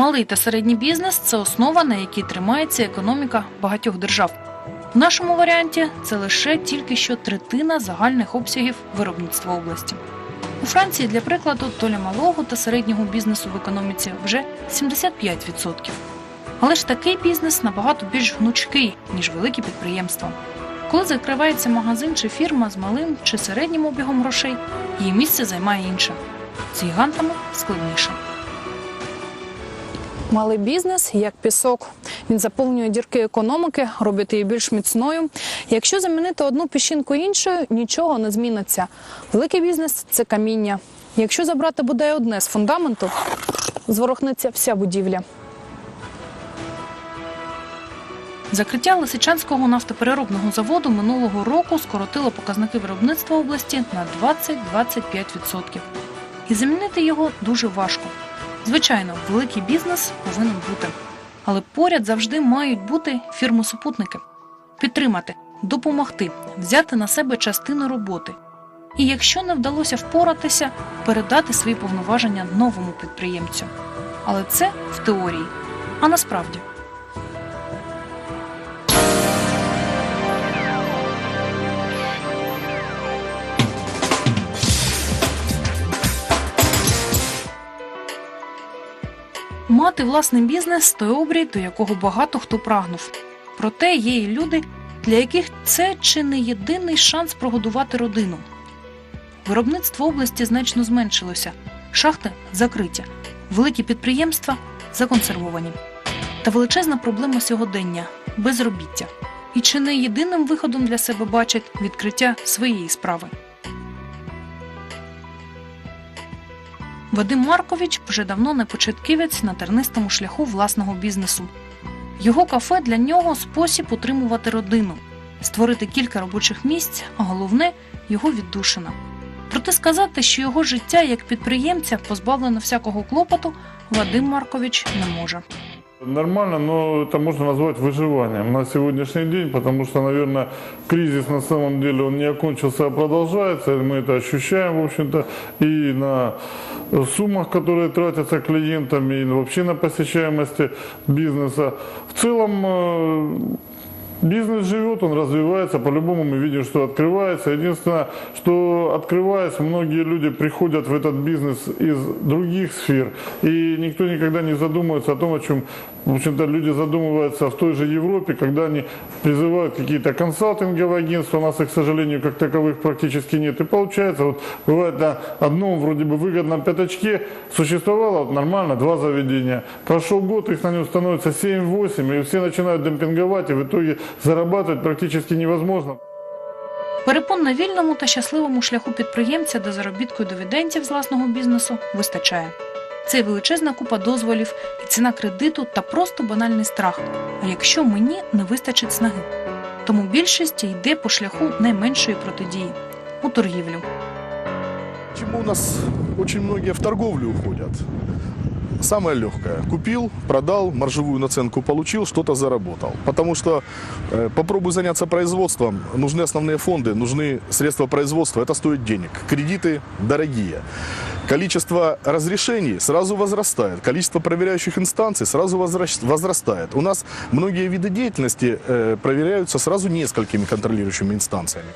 Малий та середній бізнес це основа, на якій тримається економіка багатьох держав. В нашому варіанті це лише тільки що третина загальних обсягів виробництва області. У Франції, для прикладу, доля малого та середнього бізнесу в економіці вже 75%. Але ж такий бізнес набагато більш гнучкий, ніж великі підприємства. Коли закривається магазин чи фірма з малим чи середнім обігом грошей, її місце займає інше. З гігантами складніше. Малий бізнес як пісок. Він заповнює дірки економіки, робить її більш міцною. Якщо замінити одну піщинку іншою, нічого не зміниться. Великий бізнес це каміння. Якщо забрати бодай одне з фундаменту, зворохнеться вся будівля. Закриття Лисичанського нафтопереробного заводу минулого року скоротило показники виробництва області на 20-25%. І замінити його дуже важко. Звичайно, великий бізнес повинен бути. Але поряд завжди мають бути фірми-супутники. Підтримати, допомогти, взяти на себе частину роботи. І якщо не вдалося впоратися, передати свої повноваження новому підприємцю. Але це в теорії. А насправді. Мати власний бізнес той обрій, до якого багато хто прагнув. Проте є і люди, для яких це чи не єдиний шанс прогодувати родину. Виробництво області значно зменшилося, шахти закриті, великі підприємства законсервовані. Та величезна проблема сьогодення безробіття. І чи не єдиним виходом для себе бачать відкриття своєї справи. Вадим Маркович вже давно не початківець на тернистому шляху власного бізнесу. Його кафе для нього спосіб утримувати родину, створити кілька робочих місць, а головне його віддушина. Проте сказати, що його життя як підприємця позбавлено всякого клопоту, Вадим Маркович не може. Нормально, но это можно назвать выживанием на сегодняшний день, потому что, наверное, кризис на самом деле он не окончился, а продолжается. Мы это ощущаем, в общем-то, и на суммах, которые тратятся клиентами, и вообще на посещаемости бизнеса. В целом, э, Бизнес живет, он развивается, по-любому мы видим, что открывается. Единственное, что открываясь, многие люди приходят в этот бизнес из других сфер, и никто никогда не задумывается о том, о чем, в общем-то, люди задумываются в той же Европе, когда они призывают какие-то консалтинговые агентства, у нас их, к сожалению, как таковых практически нет. И получается, вот бывает на одном вроде бы выгодном пятачке существовало вот нормально два заведения. Прошел год, их на нем становится 7-8, и все начинают демпинговать, и в итоге зарабатывать практически невозможно. Перепон на вільному та щасливому шляху підприємця до заробітку і дивідендів з власного бізнесу вистачає. Це величезна купа дозволів, і ціна кредиту та просто банальний страх. А якщо мені не вистачить снаги? Тому більшість йде по шляху найменшої протидії у торгівлю. Чому у нас дуже багато в торговлю уходят? Самое легкое. Купил, продал, маржевую наценку получил, что-то заработал. Потому что э, попробуй заняться производством, нужны основные фонды, нужны средства производства, это стоит денег. Кредиты дорогие. Количество разрешений сразу возрастает, количество проверяющих инстанций сразу возрас- возрастает. У нас многие виды деятельности э, проверяются сразу несколькими контролирующими инстанциями.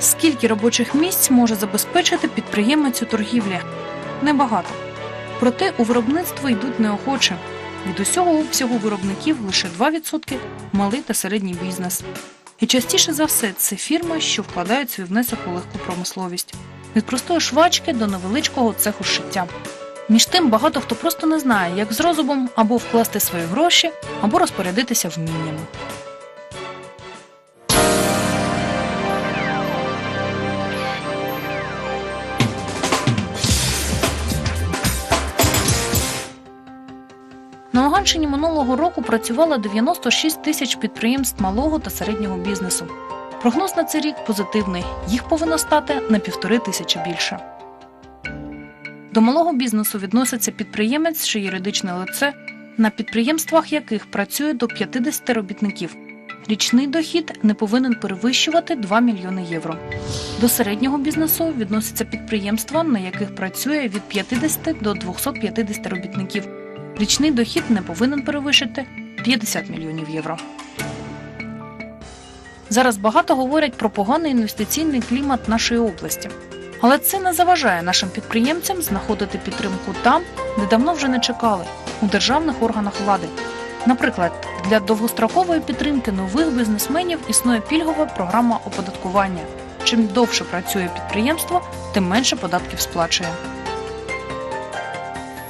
Скільки робочих місць може забезпечити підприємець у торгівлі? Небагато. Проте у виробництво йдуть неохоче. Від усього обсягу виробників лише 2% – малий та середній бізнес. І частіше за все це фірми, що вкладають свій внесок у легку промисловість. Від простої швачки до невеличкого цеху шиття. Між тим багато хто просто не знає, як з розумом або вкласти свої гроші, або розпорядитися вміннями. Луганщині минулого року працювало 96 тисяч підприємств малого та середнього бізнесу. Прогноз на цей рік позитивний. Їх повинно стати на півтори тисячі більше. До малого бізнесу відноситься підприємець чи юридичне лице, на підприємствах яких працює до 50 робітників. Річний дохід не повинен перевищувати 2 мільйони євро. До середнього бізнесу відносяться підприємства, на яких працює від 50 до 250 робітників. Річний дохід не повинен перевищити 50 мільйонів євро. Зараз багато говорять про поганий інвестиційний клімат нашої області. Але це не заважає нашим підприємцям знаходити підтримку там, де давно вже не чекали у державних органах влади. Наприклад, для довгострокової підтримки нових бізнесменів існує пільгова програма оподаткування. Чим довше працює підприємство, тим менше податків сплачує.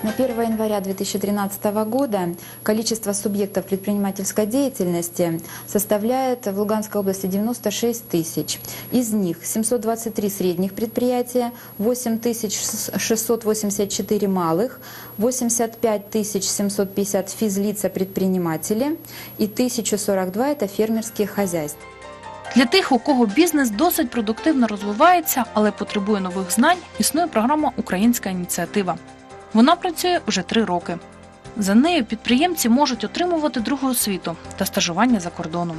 На 1 января 2013 года количество субъектов предпринимательской деятельности составляет в Луганской области 96 тысяч. Из них 723 средних предприятия, 8684 малых, 85 750 физлица-предприниматели и 1042 это фермерские хозяйства. Для тих, у кого бізнес досить продуктивно розвивається, але потребує нових знань, існує програма Українська ініціатива. Вона працює вже три роки. За нею підприємці можуть отримувати другу освіту та стажування за кордоном.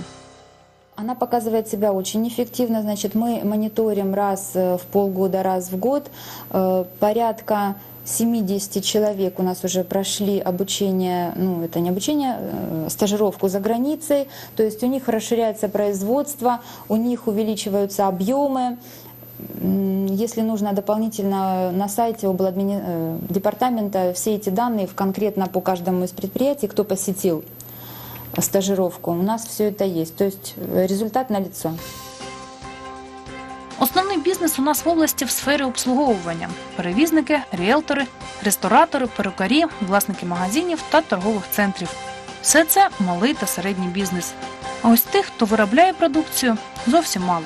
Она показывает себя очень эффективно. Значит, мы мониторим раз э, в полгода, раз в год. Э, Порядка 70 человек у нас уже прошли обучение, ну это не обучение, э, стажировку за границей. То есть у них расширяется производство, у них увеличиваются объемы. М, Если нужно дополнительно на сайте обладмини- э, департамента все эти данные в- конкретно по каждому из предприятий, кто посетил стажировку, у нас все это есть. То есть э, результат налицо. Основний бізнес у нас в області в сфері обслуговування: перевізники, ріелтори, ресторатори, перукарі, власники магазинів та торгових центрів. Все це малий та середній бізнес. А ось тих, хто виробляє продукцію, зовсім мало.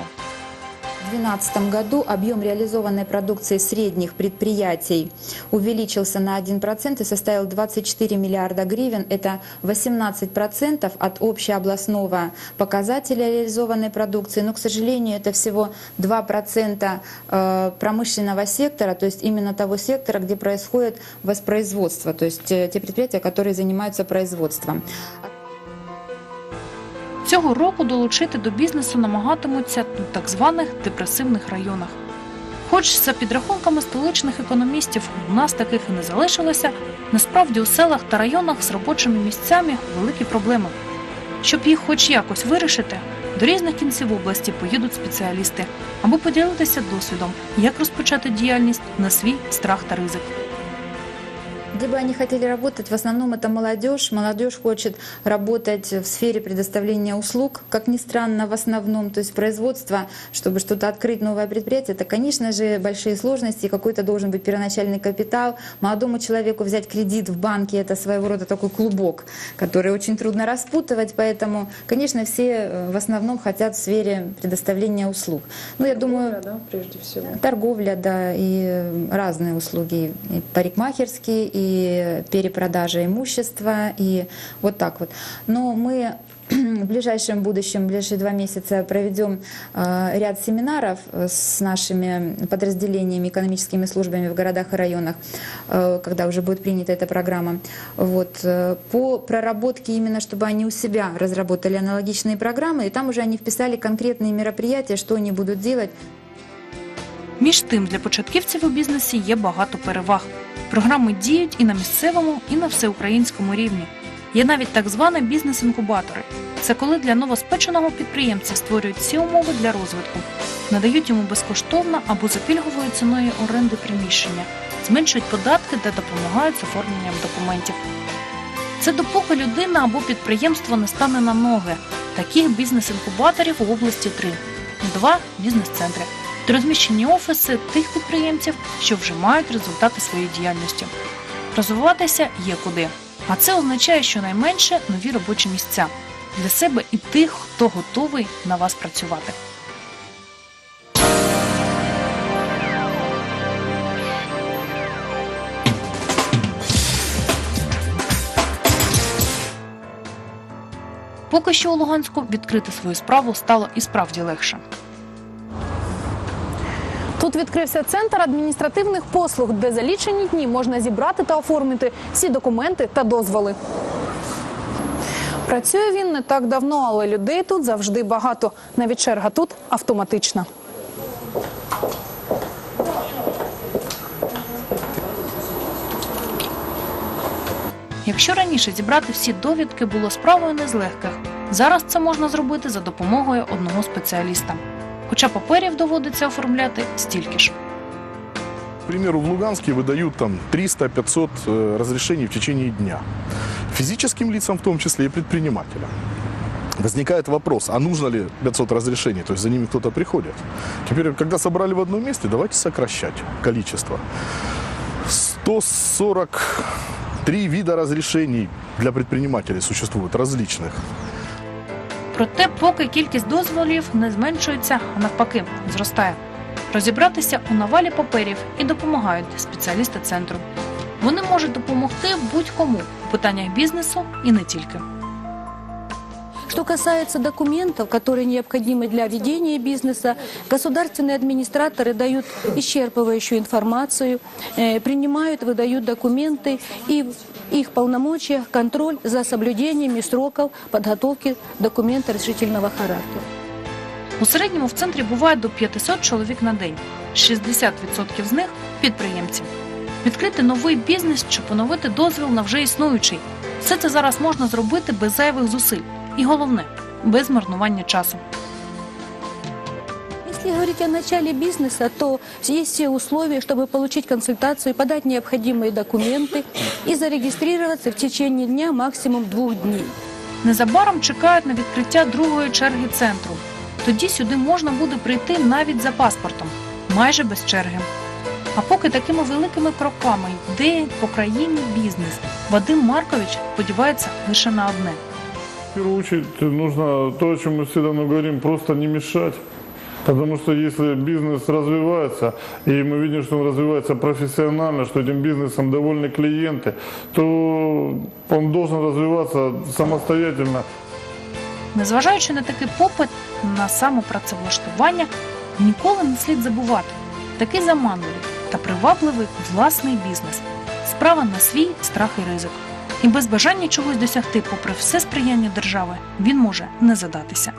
В 2012 году объем реализованной продукции средних предприятий увеличился на 1% и составил 24 миллиарда гривен. Это 18% от общеобластного показателя реализованной продукции. Но, к сожалению, это всего 2% э, промышленного сектора, то есть именно того сектора, где происходит воспроизводство, то есть э, те предприятия, которые занимаются производством. Цього року долучити до бізнесу намагатимуться у так званих депресивних районах. Хоч за підрахунками столичних економістів у нас таких і не залишилося, насправді у селах та районах з робочими місцями великі проблеми. Щоб їх хоч якось вирішити, до різних кінців області поїдуть спеціалісти, аби поділитися досвідом, як розпочати діяльність на свій страх та ризик. Где бы они хотели работать, в основном это молодежь. Молодежь хочет работать в сфере предоставления услуг, как ни странно, в основном. То есть производство, чтобы что-то открыть, новое предприятие, это, конечно же, большие сложности, какой-то должен быть первоначальный капитал. Молодому человеку взять кредит в банке – это своего рода такой клубок, который очень трудно распутывать, поэтому, конечно, все э, в основном хотят в сфере предоставления услуг. Ну, я думаю, да, прежде всего. Торговля, да, и э, разные услуги, и парикмахерские, и перепродажа имущества, и вот так вот. Но мы в ближайшем будущем, в ближайшие два месяца проведем э, ряд семинаров э, с нашими подразделениями, экономическими службами в городах и районах, э, когда уже будет принята эта программа, вот, э, по проработке именно, чтобы они у себя разработали аналогичные программы, и там уже они вписали конкретные мероприятия, что они будут делать, Між тим, для початківців у бізнесі є багато переваг. Програми діють і на місцевому, і на всеукраїнському рівні. Є навіть так звані бізнес-інкубатори. Це коли для новоспеченого підприємця створюють всі умови для розвитку, надають йому безкоштовно або за пільговою ціною оренди приміщення, зменшують податки та допомагають з оформленням документів. Це допоки людина або підприємство не стане на ноги. Таких бізнес-інкубаторів у області три: два бізнес-центри де розміщені офіси тих підприємців, що вже мають результати своєї діяльності. Розвиватися є куди. А це означає щонайменше нові робочі місця для себе і тих, хто готовий на вас працювати. Поки що у Луганську відкрити свою справу стало і справді легше. Тут відкрився центр адміністративних послуг, де за лічені дні можна зібрати та оформити всі документи та дозволи. Працює він не так давно, але людей тут завжди багато. Навіть черга тут автоматична. Якщо раніше зібрати всі довідки було справою не з легких, зараз це можна зробити за допомогою одного спеціаліста. Хоча паперів доводиться оформляти стільки ж. К примеру, в Луганске выдают там 300-500 э, разрешений в течение дня. Физическим лицам, в том числе и предпринимателям. Возникает вопрос, а нужно ли 500 разрешений, то есть за ними кто-то приходит. Теперь, когда собрали в одном месте, давайте сокращать количество. 143 вида разрешений для предпринимателей существует, различных. Проте, поки кількість дозволів не зменшується, а навпаки, зростає. Розібратися у навалі паперів і допомагають спеціалісти центру. Вони можуть допомогти будь-кому у питаннях бізнесу і не тільки. Что касается документов, которые необходимы для ведения бизнеса, государственные администраторы дают исчерпывающую информацию, э, принимают, выдают документы и в их полномочиях контроль за соблюдением сроков подготовки документа разрешительного характера. У середньому в центрі буває до 500 чоловік на день. 60% з них підприємці. Відкрити новий бізнес чи поновити дозвіл на вже існуючий. Все це зараз можна зробити без зайвих зусиль. І головне без марнування часу. Если говорить о начале бизнеса, то есть все условия, чтобы получить консультацию, подать необходимые документы и зарегистрироваться в течение дня максимум двух дней. Незабаром чекають на відкриття другої черги центру. Тоді сюди можна буде прийти навіть за паспортом, майже без черги. А поки такими великими кроками йде по країні бізнес, Вадим Маркович сподівається лише на одне. В первую очередь нужно то, о чем мы всегда давно говорим, просто не мешать. Потому что если бизнес развивается, и мы видим, что он развивается профессионально, что этим бизнесом довольны клиенты, то он должен развиваться самостоятельно. Незважаючи на такий попит на самопрацевлаштування, ніколи не слід забувати такий заманливий та привабливий власний бізнес. Справа на свій страх і ризик. І без бажання чогось досягти, попри все сприяння держави, він може не задатися.